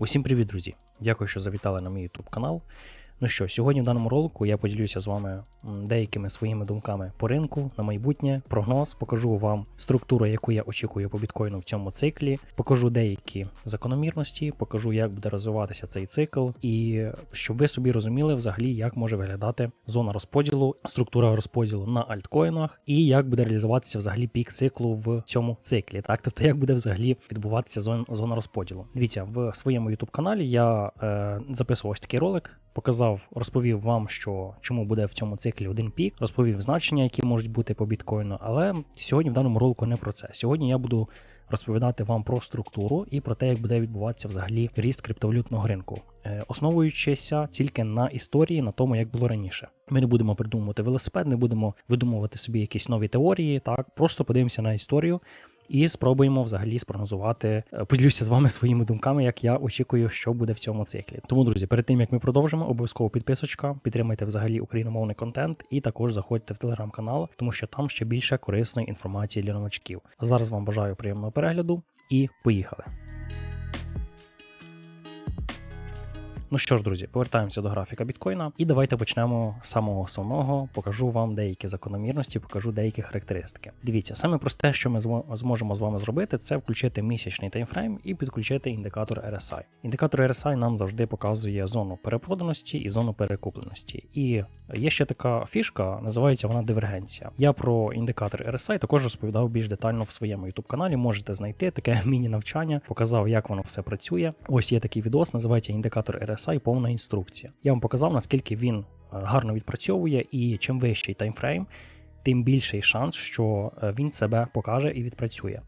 Усім привіт, друзі! Дякую, що завітали на мій YouTube канал. Ну що, сьогодні в даному ролику я поділюся з вами деякими своїми думками по ринку на майбутнє, прогноз, покажу вам структуру, яку я очікую по біткоїну в цьому циклі, покажу деякі закономірності, покажу, як буде розвиватися цей цикл, і щоб ви собі розуміли взагалі, як може виглядати зона розподілу, структура розподілу на альткоїнах, і як буде реалізуватися взагалі пік циклу в цьому циклі. Так, тобто, як буде взагалі відбуватися зона розподілу. Дивіться, в своєму YouTube каналі я е, записував ось такий ролик. Показав, розповів вам, що чому буде в цьому циклі один пік, розповів значення, які можуть бути по біткоїну. Але сьогодні в даному ролику не про це. Сьогодні я буду розповідати вам про структуру і про те, як буде відбуватися взагалі ріст криптовалютного ринку, е, основуючися тільки на історії, на тому, як було раніше. Ми не будемо придумувати велосипед, не будемо видумувати собі якісь нові теорії. Так, просто подивимося на історію. І спробуємо взагалі спрогнозувати. Е, Поділюся з вами своїми думками, як я очікую, що буде в цьому циклі. Тому, друзі, перед тим як ми продовжимо, обов'язково підписочка, підтримайте взагалі україномовний контент і також заходьте в телеграм-канал, тому що там ще більше корисної інформації для новачків. А зараз вам бажаю приємного перегляду і поїхали. Ну що ж, друзі, повертаємося до графіка біткоїна, і давайте почнемо з самого основного. Покажу вам деякі закономірності, покажу деякі характеристики. Дивіться, саме просте, що ми зможемо з вами зробити, це включити місячний таймфрейм і підключити індикатор RSI. Індикатор RSI нам завжди показує зону перепроданості і зону перекупленості. І є ще така фішка, називається вона дивергенція. Я про індикатор RSI також розповідав більш детально в своєму YouTube каналі. Можете знайти таке міні-навчання, показав, як воно все працює. Ось є такий відос, називається індикатор RSI, повна інструкція. Я вам показав, наскільки він е, гарно відпрацьовує, і чим вищий таймфрейм, тим більший шанс, що е, він себе покаже і відпрацює.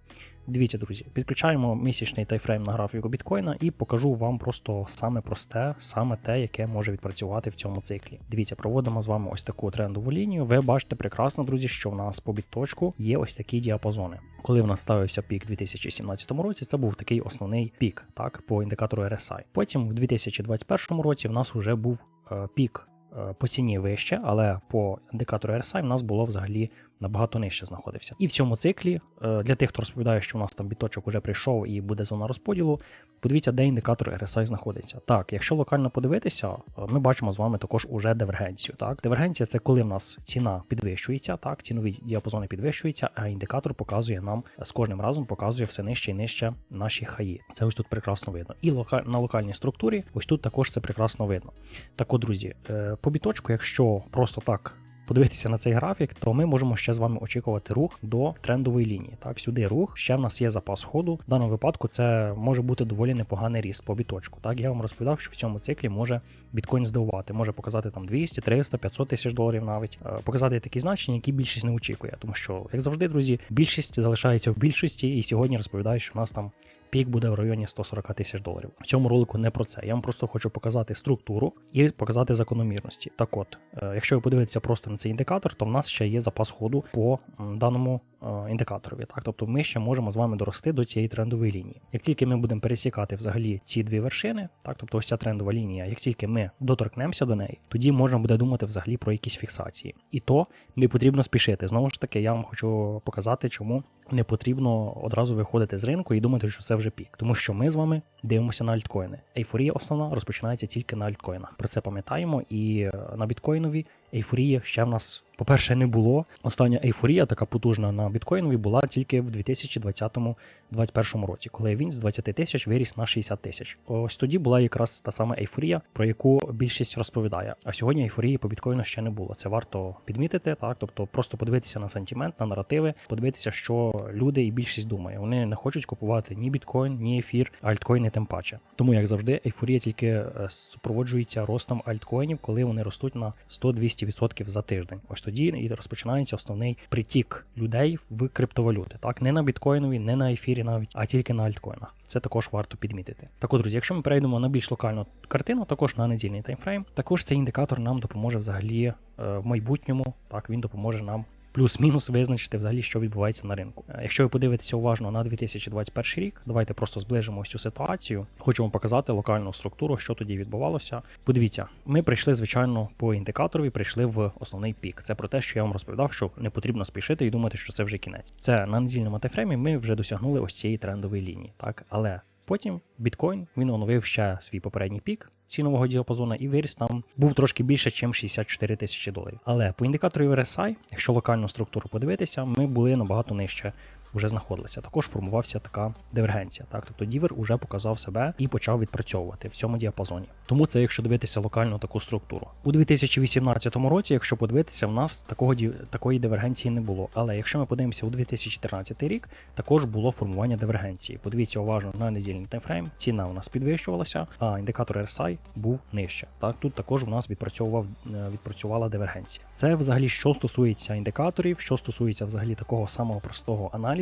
Дивіться, друзі, підключаємо місячний таймфрейм на графіку біткоїна і покажу вам просто саме просте, саме те, яке може відпрацювати в цьому циклі. Дивіться, проводимо з вами ось таку трендову лінію. Ви бачите прекрасно, друзі, що в нас по бітточку є ось такі діапазони. Коли в нас ставився пік у 2017 році, це був такий основний пік, так, по індикатору RSI. Потім в 2021 році в нас вже був е, пік е, по ціні вище, але по індикатору RSI в нас було взагалі набагато нижче знаходився. І в цьому циклі, е, для тих, хто розповідає, що у нас там біточок уже прийшов і буде зона розподілу, подивіться, де індикатор RSI знаходиться. Так, якщо локально подивитися, е, ми бачимо з вами також уже дивергенцію. Так, дивергенція це коли в нас ціна підвищується, так, цінові діапазони підвищуються, а індикатор показує нам з кожним разом показує все нижче і нижче наші хаї. Це ось тут прекрасно видно. І на локальній структурі, ось тут також це прекрасно видно. Так, от, друзі, е, по біточку, якщо просто так подивитися на цей графік, то ми можемо ще з вами очікувати рух до трендової лінії. Так, сюди рух, ще в нас є запас ходу. В даному випадку це може бути доволі непоганий ріст по біточку. Так, я вам розповідав, що в цьому циклі може біткоін здивувати, може показати там 200, 300, 500 тисяч доларів навіть, Е, показати такі значення, які більшість не очікує. Тому що, як завжди, друзі, більшість залишається в більшості, і сьогодні розповідаю, що в нас там пік буде в районі 140 тисяч доларів. В цьому ролику не про це. Я вам просто хочу показати структуру і показати закономірності. Так от, е, якщо ви подивитеся просто на цей індикатор, то в нас ще є запас ходу по даному е, індикаторові. Так, тобто ми ще можемо з вами дорости до цієї трендової лінії. Як тільки ми будемо пересікати взагалі ці дві вершини, так, тобто ось ця трендова лінія, як тільки ми доторкнемося до неї, тоді можна буде думати взагалі про якісь фіксації. І то не потрібно спішити. Знову ж таки, я вам хочу показати, чому не потрібно одразу виходити з ринку і думати, що це вже пік. Тому що ми з вами дивимося на альткоїни. Ейфорія основна розпочинається тільки на альткоїнах. Про це пам'ятаємо. І е, на біткоїнові ейфорії ще в нас, по-перше, не було. Остання ейфорія, така потужна на біткоїнові, була тільки в 2020-2021 році, коли він з 20 тисяч виріс на 60 тисяч. Ось тоді була якраз та сама ейфорія, про яку більшість розповідає. А сьогодні ейфорії по біткоїну ще не було. Це варто підмітити, так тобто просто подивитися на сентимент, на наративи, подивитися, що люди і більшість думає. Вони не хочуть купувати ні біткоін, ні ефір, альткоїни тим паче. Тому, як завжди, ейфорія тільки е, супроводжується ростом альткоїнів, коли вони ростуть на 100-200% за тиждень. Ось тоді і розпочинається основний притік людей в криптовалюти. Так, не на біткоїнові, не на ефірі навіть, а тільки на альткоїнах. Це також варто підмітити. Так, от, друзі, якщо ми перейдемо на більш локальну картину, також на недільний таймфрейм, також цей індикатор нам допоможе взагалі е, в майбутньому. Так, він допоможе нам плюс-мінус визначити взагалі, що відбувається на ринку. Е, Якщо ви подивитеся уважно на 2021 рік, давайте просто зближимо ось цю ситуацію. Хочу вам показати локальну структуру, що тоді відбувалося. Подивіться, ми прийшли, звичайно, по індикаторові, прийшли в основний пік. Це про те, що я вам розповідав, що не потрібно спішити і думати, що це вже кінець. Це на недільному тайфреймі ми вже досягнули ось цієї трендової лінії, так але Потім біткоін він оновив ще свій попередній пік цінового діапазону і виріс там був трошки більше, ніж 64 тисячі доларів. Але по індикатору RSI, якщо локальну структуру подивитися, ми були набагато нижче. Вже знаходилися. Також формувався така дивергенція. Так, тобто дівер уже показав себе і почав відпрацьовувати в цьому діапазоні. Тому це, якщо дивитися локальну таку структуру. У 2018 році, якщо подивитися, в нас такого такої дивергенції не було. Але якщо ми подивимося у 2014 рік, також було формування дивергенції. Подивіться уважно на недільний таймфрейм. Ціна у нас підвищувалася, а індикатор RSI був нижче. Так, тут також у нас відпрацьовував е, відпрацювала дивергенція. Це взагалі що стосується індикаторів, що стосується взагалі такого самого простого аналізу.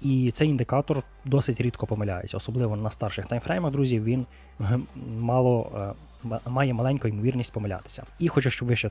І цей індикатор досить рідко помиляється, особливо на старших таймфреймах, друзі. Він мало е, має маленьку ймовірність помилятися. І хочу, щоб ви ще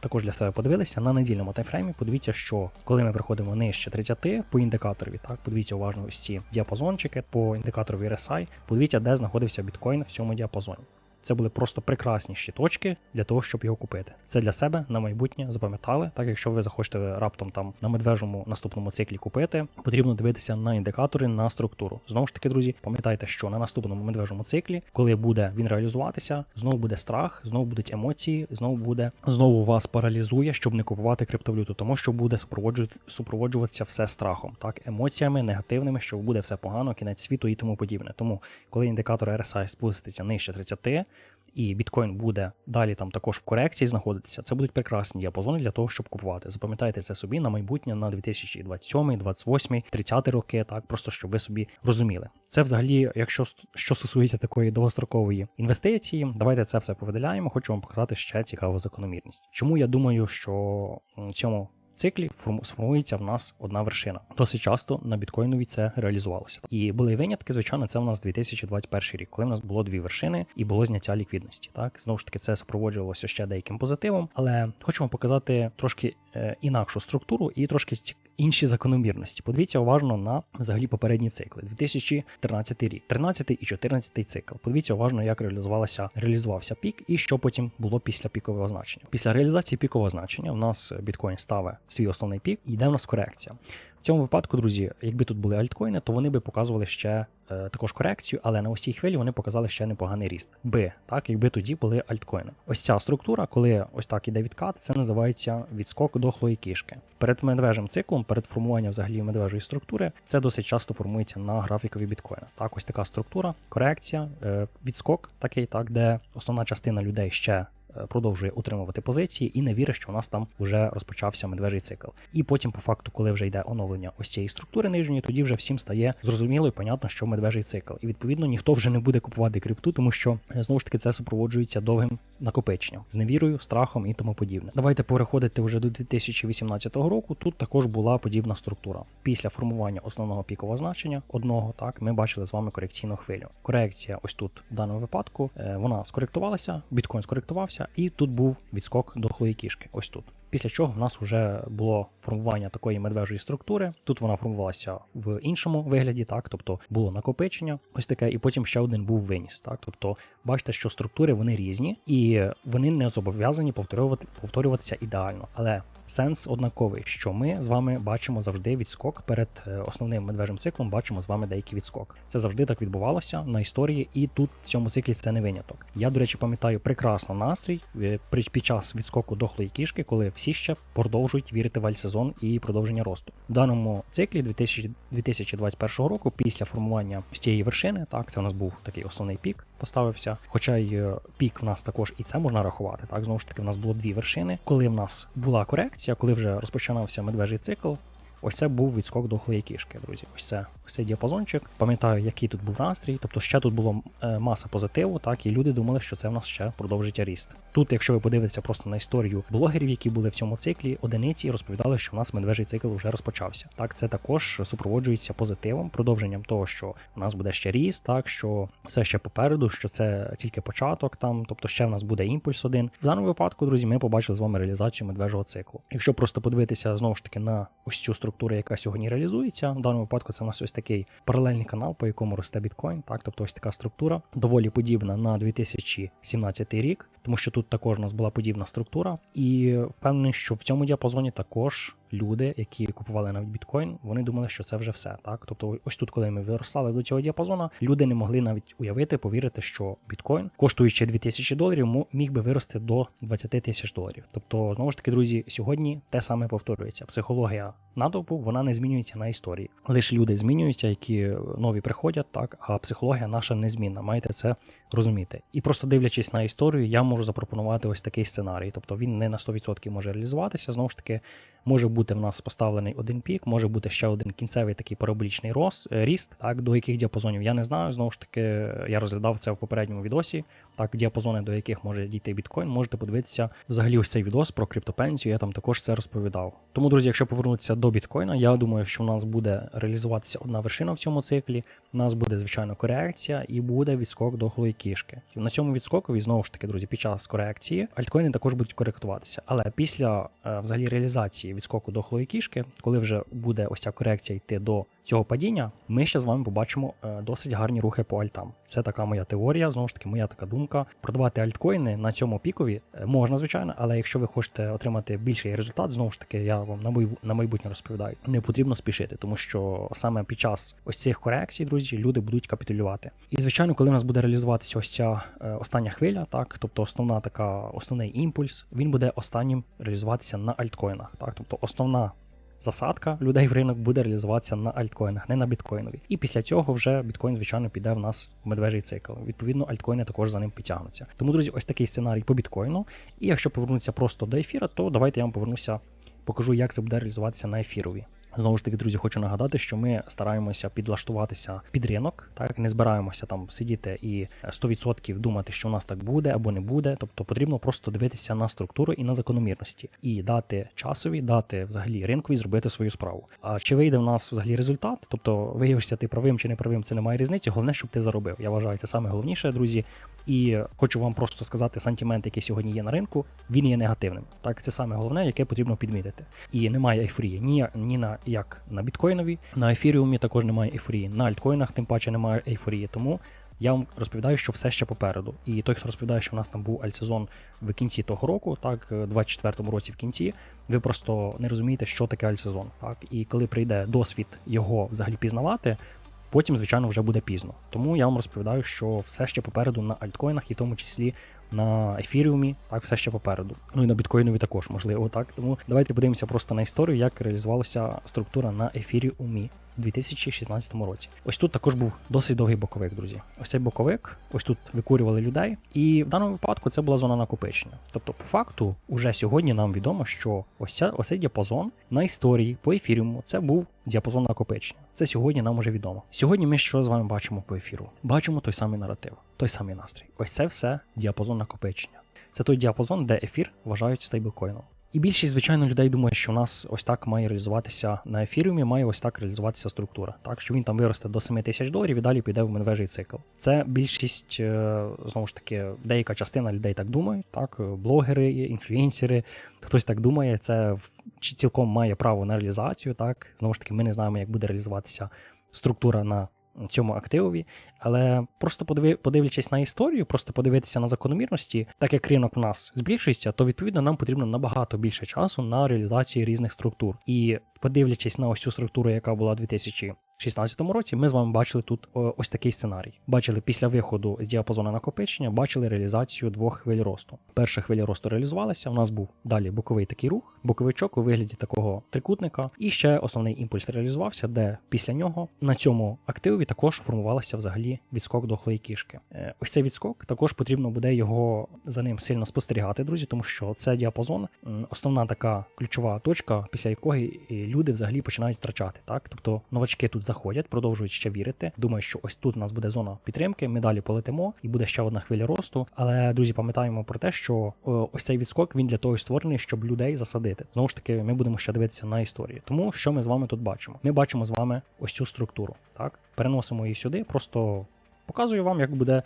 також для, себе подивилися на недільному таймфреймі. Подивіться, що коли ми приходимо нижче 30 по індикаторові, так подивіться уважно ось ці діапазончики по індикаторові RSI, подивіться, де знаходився біткоін в цьому діапазоні. Це були просто прекрасніші точки для того, щоб його купити. Це для себе на майбутнє запам'ятали. Так, якщо ви захочете раптом там на медвежому наступному циклі купити, потрібно дивитися на індикатори на структуру. Знову ж таки, друзі, пам'ятайте, що на наступному медвежому циклі, коли буде він реалізуватися, знову буде страх, знову будуть емоції, знову буде знову вас паралізує, щоб не купувати криптовалюту, тому що буде супроводжувати супроводжуватися все страхом, так емоціями негативними, що буде все погано, кінець світу і тому подібне. Тому коли індикатор RSI спуститься нижче 30, і біткоін буде далі там також в корекції знаходитися, це будуть прекрасні діапазони для того, щоб купувати. Запам'ятайте це собі на майбутнє на 2027, 28, 30 роки, так просто щоб ви собі розуміли. Це взагалі, якщо що стосується такої довгострокової інвестиції, давайте це все повидаляємо. Хочу вам показати ще цікаву закономірність. Чому я думаю, що цьому циклі форму- сформується в нас одна вершина. Досить часто на біткоїнові це реалізувалося. І були винятки, звичайно, це в нас 2021 рік, коли в нас було дві вершини і було зняття ліквідності. Так знову ж таки, це супроводжувалося ще деяким позитивом, але хочу вам показати трошки е, інакшу структуру і трошки інші закономірності. Подивіться уважно на взагалі попередні цикли. 2013 рік, 13 і 14 цикл. Подивіться уважно, як реалізувалася реалізувався пік і що потім було після пікового значення. Після реалізації пікового значення у нас біткоін ставить свій основний пік і йде в нас корекція. В цьому випадку, друзі, якби тут були альткоїни, то вони би показували ще е, також корекцію, але на усій хвилі вони показали ще непоганий ріст. Би, так, якби тоді були альткоїни. Ось ця структура, коли ось так іде відкат, це називається відскок дохлої кішки. Перед медвежим циклом, перед формуванням взагалі медвежої структури, це досить часто формується на графікові біткоїна. Так, ось така структура, корекція, е, відскок такий, так, де основна частина людей ще продовжує утримувати позиції і не вірить, що у нас там вже розпочався медвежий цикл. І потім, по факту, коли вже йде оновлення ось цієї структури нижньої, тоді вже всім стає зрозуміло і понятно, що медвежий цикл. І відповідно ніхто вже не буде купувати крипту, тому що е, знову ж таки це супроводжується довгим накопиченням з невірою, страхом і тому подібне. Давайте переходити вже до 2018 року. Тут також була подібна структура. Після формування основного пікового значення одного, так ми бачили з вами корекційну хвилю. Корекція, ось тут в даному випадку, е, вона скоректувалася, біткоін скоректувався, і тут був відскок дохлої кішки. Ось тут. Після чого в нас вже було формування такої медвежої структури. Тут вона формувалася в іншому вигляді, так, тобто було накопичення, ось таке, і потім ще один був виніс. Так, тобто, бачите, що структури вони різні і вони не зобов'язані повторювати повторюватися ідеально. Але сенс однаковий, що ми з вами бачимо завжди відскок перед е, основним медвежим циклом. Бачимо з вами деякий відскок. Це завжди так відбувалося на історії, і тут в цьому циклі це не виняток. Я, до речі, пам'ятаю прекрасно настрій е, під час відскоку дохлої кішки, коли всі ще продовжують вірити в альсезон і продовження росту. В даному циклі 2000 2021 року, після формування цієї вершини, так це у нас був такий основний пік, поставився. Хоча й е, пік в нас також і це можна рахувати. Так, знову ж таки, в нас було дві вершини. Коли в нас була корекція, коли вже розпочинався медвежий цикл. Ось це був відскок дохлої кішки, друзі. Ось це ось цей діапазончик. Пам'ятаю, який тут був настрій. Тобто ще тут було е, маса позитиву, так і люди думали, що це в нас ще продовжить ріст. Тут, якщо ви подивитеся просто на історію блогерів, які були в цьому циклі, одиниці розповідали, що в нас медвежий цикл вже розпочався. Так, це також супроводжується позитивом, продовженням того, що у нас буде ще ріст, так що все ще попереду, що це тільки початок, там, тобто ще в нас буде імпульс один. В даному випадку, друзі, ми побачили з вами реалізацію медвежого циклу. Якщо просто подивитися знову ж таки на ось цю структуру, яка сьогодні реалізується, в даному випадку це у нас ось такий паралельний канал, по якому росте біткоін. Так, тобто ось така структура, доволі подібна на 2017 рік. тому що тут також у нас була подібна структура, і впевнений, що в цьому діапазоні також люди, які купували навіть біткоін, вони думали, що це вже все. Так, тобто, ось тут, коли ми виростали до цього діапазону, люди не могли навіть уявити, повірити, що біткоін, коштуючи 2000 доларів, міг би вирости до 20 тисяч доларів. Тобто, знову ж таки, друзі, сьогодні те саме повторюється. Психологія натовпу вона не змінюється на історії. Лише люди змінюються, які нові приходять, так а психологія наша незмінна. Маєте це розуміти. І просто дивлячись на історію, я можу запропонувати ось такий сценарій. Тобто він не на 100% може реалізуватися. Знову ж таки, може бути в нас поставлений один пік, може бути ще один кінцевий такий параболічний рост, е, ріст. Так, до яких діапазонів я не знаю. Знову ж таки, я розглядав це в попередньому відосі. Так, діапазони, до яких може дійти біткоін, можете подивитися взагалі ось цей відос про криптопенсію. Я там також це розповідав. Тому, друзі, якщо повернутися до біткоїна, я думаю, що у нас буде реалізуватися одна вершина в цьому циклі. У нас буде звичайно корекція і буде відскок до голої кішки. На цьому відскокові знову ж таки, друзі, під час корекції альткоїни також будуть коректуватися. Але після е, взагалі реалізації відскоку до голої кішки, коли вже буде ось ця корекція йти до цього падіння, ми ще з вами побачимо е, досить гарні рухи по альтам. Це така моя теорія, знову ж таки, моя така думка. Продавати альткоїни на цьому пікові е, можна, звичайно, але якщо ви хочете отримати більший результат, знову ж таки, я вам на майбутнє розповідаю, не потрібно спішити, тому що саме під час ось цих корекцій, друзі, люди будуть капітулювати. І звичайно, коли в нас буде реалізуватися ось ця е, остання хвиля, так, тобто основна така, основний імпульс, він буде останнім реалізуватися на альткоїнах. Так, тобто основна засадка людей в ринок буде реалізуватися на альткоїнах, не на біткоїнові. І після цього вже біткоін, звичайно, піде в нас в медвежий цикл. Відповідно, альткоїни також за ним підтягнуться. Тому, друзі, ось такий сценарій по біткоїну. І якщо повернутися просто до ефіра, то давайте я вам повернуся, покажу, як це буде реалізуватися на ефірові. Знову ж таки, друзі, хочу нагадати, що ми стараємося підлаштуватися під ринок, так не збираємося там сидіти і 100% думати, що у нас так буде або не буде. Тобто потрібно просто дивитися на структуру і на закономірності, і дати часові, дати взагалі ринкові зробити свою справу. А чи вийде в нас взагалі результат? Тобто виявишся ти правим чи не правим, це немає різниці. Головне, щоб ти заробив. Я вважаю, це саме головніше, друзі. І хочу вам просто сказати, сантимент, який сьогодні є на ринку, він є негативним. Так, це саме головне, яке потрібно підмітити. І немає ейфорії ні, ні на як на біткоїнові, на ефіріумі також немає ейфорії, на альткоїнах тим паче немає ейфорії. Тому я вам розповідаю, що все ще попереду. І той, хто розповідає, що у нас там був альтсезон в кінці того року, так, в 24-му році в кінці, ви просто не розумієте, що таке альтсезон. Так, і коли прийде досвід його взагалі пізнавати. Потім, звичайно, вже буде пізно. Тому я вам розповідаю, що все ще попереду на альткоїнах, і в тому числі на ефіріумі, так все ще попереду. Ну і на біткоїнові також, можливо, так. Тому давайте подивимося просто на історію, як реалізувалася структура на ефіріумі. У 2016 році. Ось тут також був досить довгий боковик, друзі. Ось цей боковик, ось тут викурювали людей, і в даному випадку це була зона накопичення. Тобто, по факту, уже сьогодні нам відомо, що ось ця ось цей діапазон на історії по ефіріуму це був діапазон накопичення. Це сьогодні нам уже відомо. Сьогодні ми що з вами бачимо по ефіру? Бачимо той самий наратив, той самий настрій. Ось це все діапазон накопичення. Це той діапазон, де ефір вважають стейблкоїном. І більшість, звичайно, людей думає, що у нас ось так має реалізуватися на ефіріумі, має ось так реалізуватися структура. Так, що він там виросте до 7 тисяч доларів і далі піде в медвежий цикл. Це більшість, е, знову ж таки, деяка частина людей так думають. Так, блогери, інфлюенсери, хтось так думає, це в- цілком має право на реалізацію. Так, знову ж таки, ми не знаємо, як буде реалізуватися структура на цьому активові, але просто подивлячись на історію, просто подивитися на закономірності, так як ринок в нас збільшується, то відповідно нам потрібно набагато більше часу на реалізацію різних структур. І подивлячись на ось цю структуру, яка була у 2016 році, ми з вами бачили тут ось такий сценарій. Бачили після виходу з діапазону накопичення, бачили реалізацію двох хвиль росту. Перша хвиля росту реалізувалася. У нас був далі боковий такий рух, боковичок у вигляді такого трикутника, і ще основний імпульс реалізувався, де після нього на цьому активі також формувалася взагалі відскок дохлої кішки. Е, Ось цей відскок також потрібно буде його за ним сильно спостерігати, друзі, тому що це діапазон, основна така ключова точка, після якої люди взагалі починають втрачати. Так, тобто новачки тут заходять, продовжують ще вірити. Думаю, що ось тут у нас буде зона підтримки. Ми далі полетимо, і буде ще одна хвиля росту. Але друзі, пам'ятаємо про те, що е, ось цей відскок він для того і створений, щоб людей засадити. Знову ж таки, ми будемо ще дивитися на історію. Тому що ми з вами тут бачимо? Ми бачимо з вами ось цю структуру. Так, переносимо її сюди, просто показую вам, як буде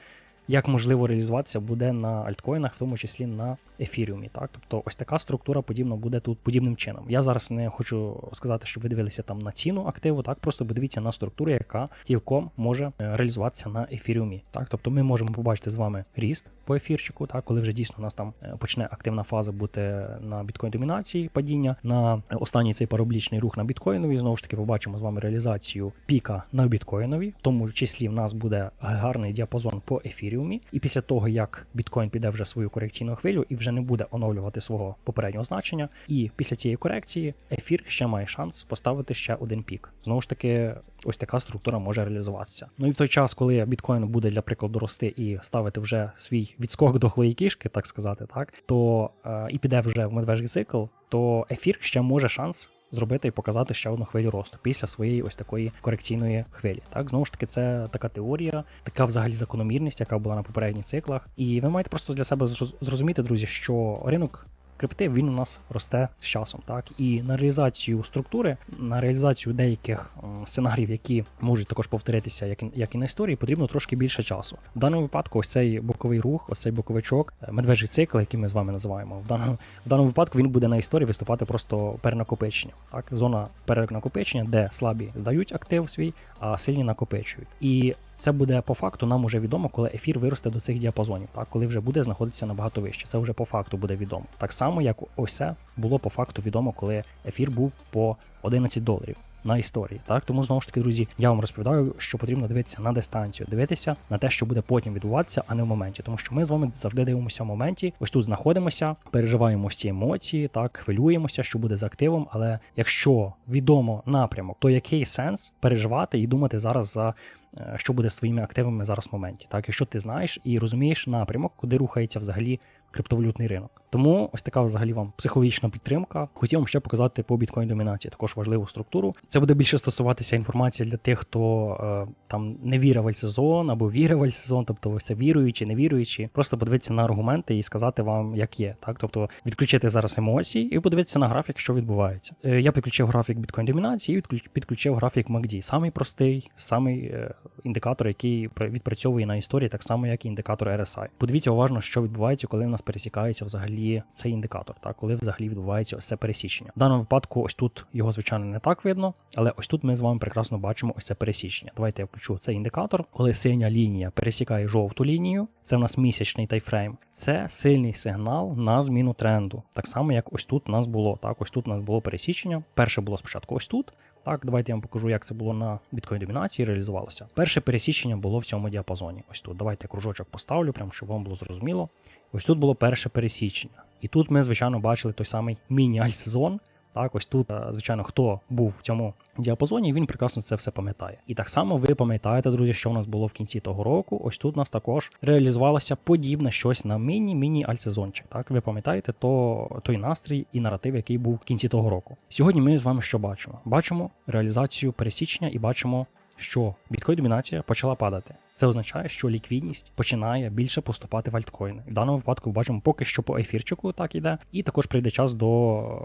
як можливо реалізуватися буде на альткоїнах, в тому числі на ефіріумі. Так, тобто ось така структура подібно буде тут подібним чином. Я зараз не хочу сказати, щоб ви дивилися там на ціну активу, так просто подивіться на структуру, яка цілком може е, реалізуватися на ефіріумі. Так, тобто ми можемо побачити з вами ріст по ефірчику, так, коли вже дійсно у нас там е, почне активна фаза бути на біткоін домінації падіння на останній цей параблічний рух на біткоїнові. Знову ж таки, побачимо з вами реалізацію піка на біткоїнові, в тому числі в нас буде гарний діапазон по ефіріумі. І після того, як біткоін піде вже свою корекційну хвилю і вже не буде оновлювати свого попереднього значення, і після цієї корекції ефір ще має шанс поставити ще один пік. Знову ж таки, ось така структура може реалізуватися. Ну і в той час, коли біткоін буде для прикладу рости і ставити вже свій відскок до хлої кішки, так сказати, так то е, і піде вже в медвежий цикл, то ефір ще може шанс. Зробити і показати ще одну хвилю росту після своєї ось такої корекційної хвилі. Так, знову ж таки, це така теорія, така взагалі закономірність, яка була на попередніх циклах. І ви маєте просто для себе зрозуміти, друзі, що ринок крипти він у нас росте з часом. Так і на реалізацію структури, на реалізацію деяких сценаріїв, які можуть також повторитися, як як і на історії, потрібно трошки більше часу. В даному випадку, ось цей боковий рух, ось цей боковичок, е, медвежий цикл, який ми з вами називаємо. В даному в даному випадку він буде на історії виступати просто перенакопичення. Так, зона перенакопичення, де слабі здають актив свій, а сильні накопичують. І це буде по факту нам уже відомо, коли ефір виросте до цих діапазонів, так коли вже буде знаходитися набагато вище. Це вже по факту буде відомо. Так само, як ось це було по факту відомо, коли ефір був по 11 доларів на історії. Так тому знову ж таки, друзі, я вам розповідаю, що потрібно дивитися на дистанцію, дивитися на те, що буде потім відбуватися, а не в моменті. Тому що ми з вами завжди дивимося в моменті. Ось тут знаходимося, переживаємо ці емоції, так хвилюємося, що буде з активом. Але якщо відомо напрямок, то який сенс переживати і думати зараз за. Е, що буде з твоїми активами зараз в моменті, так? Якщо ти знаєш і розумієш напрямок, куди рухається взагалі криптовалютний ринок. Тому ось така взагалі вам психологічна підтримка. Хотів вам ще показати по біткоін домінації також важливу структуру. Це буде більше стосуватися інформації для тих, хто е, там не вірив в альсезон або вірив в альсезон, тобто ви це віруючи, не віруючи. Просто подивитися на аргументи і сказати вам, як є. Так, тобто відключити зараз емоції і подивитися на графік, що відбувається. Е, я підключив графік біткоін домінації і підключив графік MACD. Самий простий, самий е, індикатор, який відпрацьовує на історії, так само, як і індикатор RSI. Подивіться уважно, що відбувається, коли в нас пересікається взагалі цей індикатор, так, коли взагалі відбувається ось це пересічення. В даному випадку, ось тут його, звичайно, не так видно, але ось тут ми з вами прекрасно бачимо ось це пересічення. Давайте я включу цей індикатор, коли синя лінія пересікає жовту лінію, це в нас місячний тайфрейм. Це сильний сигнал на зміну тренду. Так само, як ось тут у нас було. Так, ось тут у нас було пересічення. Перше було спочатку ось тут. Так, давайте я вам покажу, як це було на біткоін домінації, реалізувалося. Перше пересічення було в цьому діапазоні. Ось тут. Давайте кружочок поставлю, прям щоб вам було зрозуміло. Ось тут було перше пересічення. І тут ми, звичайно, бачили той самий міні-альсезон. Так, ось тут, е, звичайно, хто був в цьому діапазоні, він прекрасно це все пам'ятає. І так само ви пам'ятаєте, друзі, що в нас було в кінці того року. Ось тут у нас також реалізувалося подібне щось на міні-міні-альсезончик. Так, ви пам'ятаєте то, той настрій і наратив, який був в кінці того року. Сьогодні ми з вами що бачимо? Бачимо реалізацію пересічення і бачимо що біткоін домінація почала падати. Це означає, що ліквідність починає більше поступати в альткоїни. В даному випадку бачимо поки що по ефірчику так іде, і також прийде час до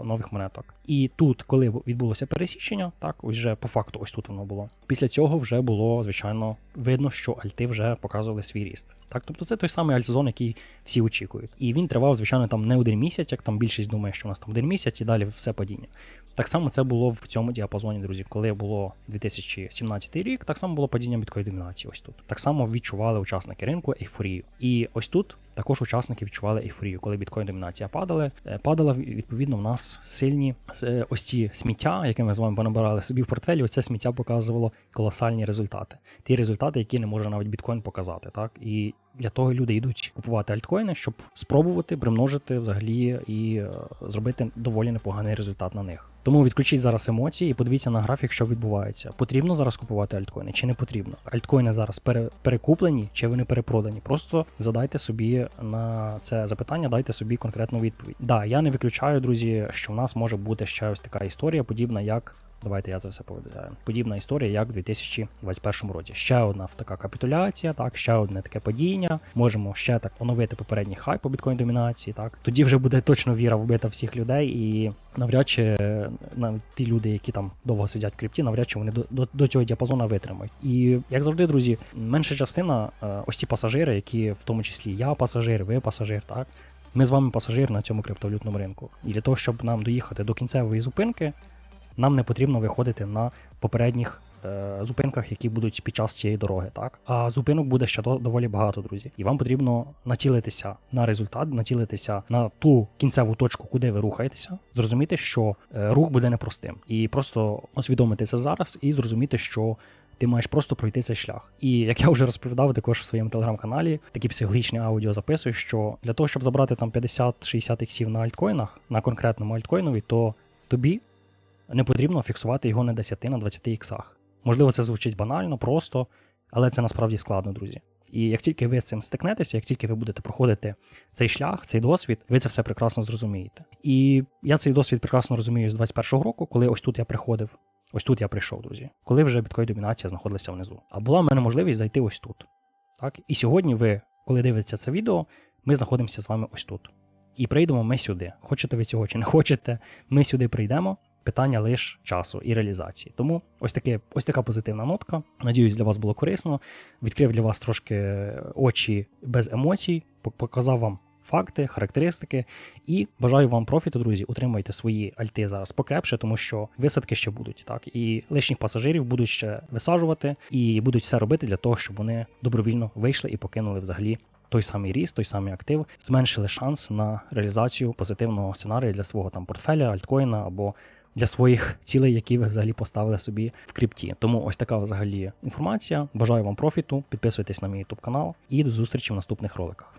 нових монеток. І тут, коли відбулося пересічення, так ось по факту, ось тут воно було. Після цього вже було звичайно видно, що альти вже показували свій ріст. Так, тобто це той самий альтзон, який всі очікують. І він тривав, звичайно, там не один місяць, як там більшість думає, що у нас там один місяць і далі все падіння. Так само це було в цьому діапазоні, друзі. Коли було 2017 рік, так само було падіння біткоін-домінації. Ось тут. Так само відчували учасники ринку ейфорію. І ось тут також учасники відчували ейфорію, коли біткоін домінація падали. Е, падала відповідно в нас сильні е, ось ці сміття, які ми з вами понабирали собі в портфелі. Оце сміття показувало колосальні результати. Ті результати, які не може навіть біткоін показати. Так і для того люди йдуть купувати альткоїни, щоб спробувати примножити взагалі і е, зробити доволі непоганий результат на них. Тому відключіть зараз емоції і подивіться на графік, що відбувається. Потрібно зараз купувати альткоїни чи не потрібно? Альткоїни зараз пере, перекуплені чи вони перепродані. Просто задайте собі на це запитання, дайте собі конкретну відповідь. Да, я не виключаю, друзі, що в нас може бути ще ось така історія, подібна як Давайте я це все повідаю. Подібна історія, як в 2021 році. Ще одна така капітуляція, так, ще одне таке падіння. Можемо ще так оновити попередній хай по біткоін домінації. Так тоді вже буде точно віра вбита всіх людей, і навряд чи навіть ті люди, які там довго сидять в крипті, навряд чи вони до, до, до цього діапазону витримають. І як завжди, друзі, менша частина е, ось ці пасажири, які в тому числі я пасажир, ви пасажир, так. Ми з вами пасажир на цьому криптовалютному ринку. І для того, щоб нам доїхати до кінцевої зупинки, нам не потрібно виходити на попередніх е, зупинках, які будуть під час цієї дороги. Так а зупинок буде ще доволі багато, друзі. І вам потрібно націлитися на результат, націлитися на ту кінцеву точку, куди ви рухаєтеся, зрозуміти, що е, рух буде непростим, і просто усвідомити це зараз і зрозуміти, що. Ти маєш просто пройти цей шлях. І як я вже розповідав також в своєму телеграм-каналі, такі психологічні аудіо записую, що для того, щоб забрати там 50-60 іксів на альткоїнах, на конкретному альткоїнові, то тобі не потрібно фіксувати його на 10 на 20 іксах. Можливо, це звучить банально, просто, але це насправді складно, друзі. І як тільки ви з цим стикнетеся, як тільки ви будете проходити цей шлях, цей досвід, ви це все прекрасно зрозумієте. І я цей досвід прекрасно розумію з 21-го року, коли ось тут я приходив. Ось тут я прийшов, друзі, коли вже біткоін домінація знаходилася внизу. А була в мене можливість зайти ось тут. Так? І сьогодні ви, коли дивитеся це відео, ми знаходимося з вами ось тут. І прийдемо ми сюди. Хочете ви цього чи не хочете, ми сюди прийдемо. Питання лише часу і реалізації. Тому ось таке, ось така позитивна нотка. Надіюсь, для вас було корисно. Відкрив для вас трошки очі без емоцій, показав вам факти, характеристики. І бажаю вам профіту, друзі. Утримуйте свої альти зараз покрепше, тому що висадки ще будуть. Так і лишніх пасажирів будуть ще висаджувати і будуть все робити для того, щоб вони добровільно вийшли і покинули взагалі. Той самий ріст, той самий актив, зменшили шанс на реалізацію позитивного сценарію для свого там портфеля, альткоїна або для своїх цілей, які ви взагалі поставили собі в крипті. Тому ось така взагалі інформація. Бажаю вам профіту. Підписуйтесь на мій YouTube канал і до зустрічі в наступних роликах.